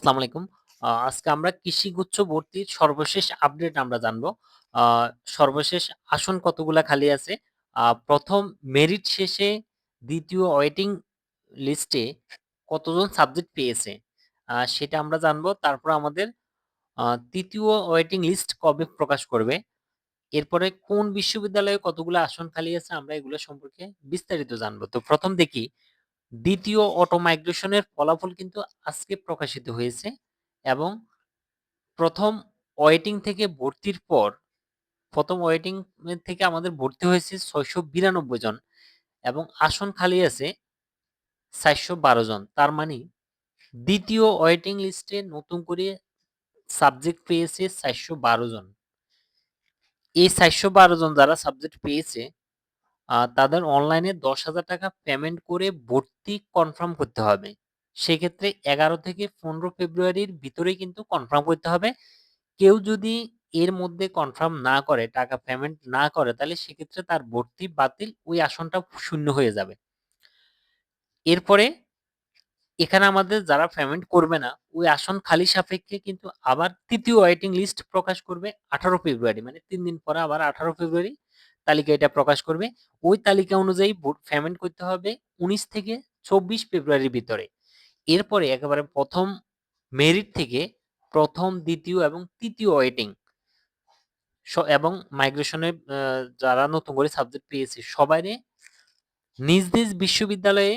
আসসালামু আলাইকুম। আজকে আমরা কৃষিগুচ্ছ ভর্তির সর্বশেষ আপডেট আমরা জানব। সর্বশেষ আসন কতগুলা খালি আছে। ১ম মেরিট শেষে ২য় ওয়েটিং লিস্টে কতজন সাবজেক্ট পেয়েছে, সেটা আমরা জানব। তারপর আমাদের ৩য় ওয়েটিং লিস্ট কবে প্রকাশ করবে। এরপরে কোন বিশ্ববিদ্যালয়ে কতগুলো আসন খালি আছে আমরা এগুলো সম্পর্কে বিস্তারিত জানব। তো প্রথম দেখি ২য় অটো মাইগ্রেশন এর ফলাফল কিন্তু আজকে প্রকাশিত হয়েছে এবং প্রথম ওয়েটিং থেকে ভর্তির পর, প্রথম ওয়েটিং থেকে আমাদের ভর্তি হয়েছে ৬৯২ জন এবং আসন খালি আছে ৪১২ জন। তার মানে দ্বিতীয় ওয়েটিং লিস্টে নতুন করে সাবজেক্ট পেয়েছে ৪১২ জন। এই ৪১২ জন যারা সাবজেক্ট পেয়েছে তাদের অনলাইনে ৳১০,০০০ পেমেন্ট করে ভর্তি কনফার্ম করতে হবে। সেক্ষেত্রে ১১ থেকে ১৫ ফেব্রুয়ারির ভিতরেই কিন্তু কনফার্ম করতে হবে। কেউ যদি এর মধ্যে কনফার্ম না করে, টাকা পেমেন্ট না করে তাহলে সেক্ষেত্রে তার ভর্তি বাতিল, ওই আসনটা শূন্য হয়ে যাবে। এরপরে এখানে আমাদের যারা পেমেন্ট করবে না, ওই আসন খালি সাপেক্ষে কিন্তু আবার ৩য় ওয়েটিং লিস্ট প্রকাশ করবে ১৮ ফেব্রুয়ারি মানে ৩ দিন পরে আবার ১৮ ফেব্রুয়ারি তালিকা এটা প্রকাশ করবে। ওই তালিকা অনুযায়ী পেমেন্ট করতে হবে ১৯ থেকে ২৪ ফেব্রুয়ারির ভিতরে। এরপরে একেবারে ১ম মেরিট থেকে ১ম, ২য় এবং ৩য় ওয়েটিং এবং মাইগ্রেশন যারা নতুন করে সাবজেক্ট পেয়েছে সবাইরে নিজ, নিজ বিশ্ববিদ্যালয়ে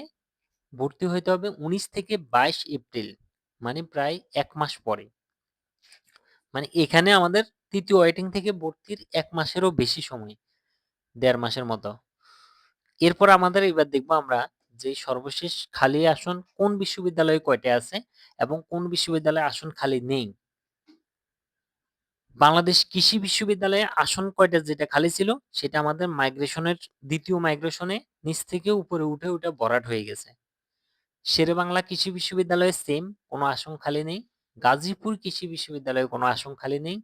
ভর্তি হইতে হবে ১৯ থেকে ২২ এপ্রিল মানে প্রায় ১ মাস পরে। মানে এখানে আমাদের ৩য় ওয়েটিং থেকে ভর্তির ১ মাসেরও বেশি সময়। ১.৫ মাসের মতো। এরপর আমাদের এবার দেখব আমরা যে সর্বশেষ খালি আসন কোন বিশ্ববিদ্যালয়ে কয়টা আছে এবং কোন বিশ্ববিদ্যালয়ে আসন খালি নেই। বাংলাদেশ কৃষি বিশ্ববিদ্যালয়ে আসন কয়টা যেটা খালি ছিল সেটা আমাদের মাইগ্রেশনের ২য় মাইগ্রেশনে নিচ থেকে উপরে উঠে, উঠে ভরাট হয়ে গেছে। শেরেবাংলা কৃষি বিশ্ববিদ্যালয়ে সেম কোনো আসন খালি নেই। গাজীপুর কৃষি বিশ্ববিদ্যালয়ে কোনো আসন খালি নেই।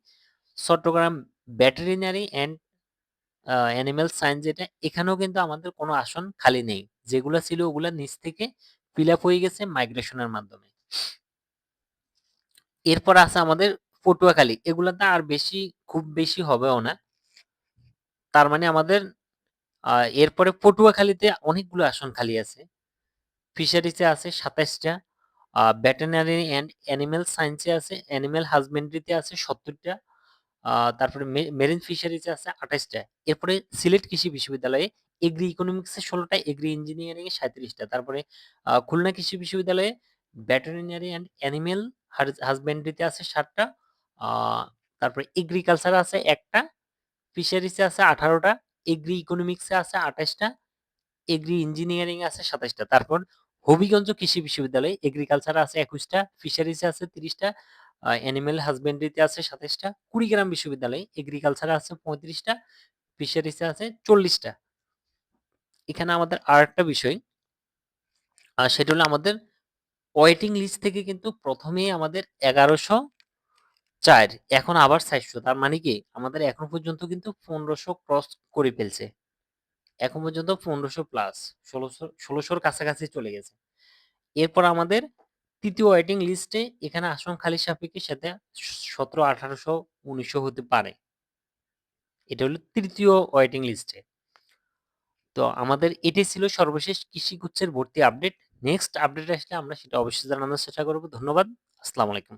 Chattogram veterinary and animal science যেটা এখানেও কিন্তু আমাদের কোনো আসন খালি নেই। যেগুলা ছিল ওগুলা নিচ থেকে ফিল আপ হয়ে গেছে মাইগ্রেশনের মাধ্যমে। এরপর আছে আমাদের পটুয়াখালী। এগুলাতে আর বেশি খুব বেশি হবেও না। তার মানে আমাদের এরপরে পটুয়াখালীতে অনেকগুলো আসন খালি আছে। ফিশারিজে আছে ২৭ টা, ভেটেরিনারি অ্যান্ড অ্যানিমেল সায়েন্স এ আছে, অ্যানিমাল হাসব্যান্ডারিতে আছে ৭০ টা, আ তারপরে মেরিন ফিশারিজে আছে ২৮ টা। এরপরে সিলেট কৃষি বিশ্ববিদ্যালয়ে এগ্রি ইকোনমিক্স এ ১৬ টা, এগ্রি ইঞ্জিনিয়ারিং এ ৩৭ টা। তারপরে খুলনা কৃষি বিশ্ববিদ্যালয়ে ভেটেরিনারি অ্যান্ড অ্যানিমাল হাস আছে ৭ টা, আ তারপরে এগ্রিকালচার আছে ১ টা, ফিশারিজে আছে আঠারোটা এগ্রি ইকোনমিক্সে আছে ২৮ টা, এগ্রি ইঞ্জিনিয়ারিং আছে ২৭ টা। তারপর হবিগঞ্জ কৃষি বিশ্ববিদ্যালয়ে এগ্রিকালচার আছে ২১ টা, ফিশারিজে আছে ৩০ টা, আ অ্যানিমাল হাসব্যান্ডারিতে আছে ২৭ টা, কুড়িগ্রাম বিশ্ববিদ্যালয়ে এগ্রিকালচার আছে ৩৫ টা, ফিশারিজে আছে চল্লিশটা এখানে আমাদের আর একটা বিষয় সেটা হলো আমাদের ওয়েটিং লিস্ট থেকে কিন্তু ১ম এই আমাদের ১১০৪ এখন আবার ৪০০ তার মানে কি আমাদের এখন পর্যন্ত কিন্তু পনেরোশো ক্রস করে ফেলছে। এখন পর্যন্ত পনেরোশো প্লাস ষোলোশো ষোলোশোর কাছাকাছি চলে গেছে। এরপর আমাদের ৩য় ওয়েটিং লিস্টে এখানে আসন খালি সাপেক্ষে সাথে সতেরো, আঠারোশো, উনিশশো হতে পারে। এটা হলো তৃতীয় ওয়েটিং লিস্টে। তো আমাদের এটি ছিল সর্বশেষ কৃষিগুচ্ছের ভর্তি আপডেট। নেক্সট আপডেট আসলে আমরা সেটা অবশ্যই জানানোর চেষ্টা করব ধন্যবাদ। আসসালামু আলাইকুম।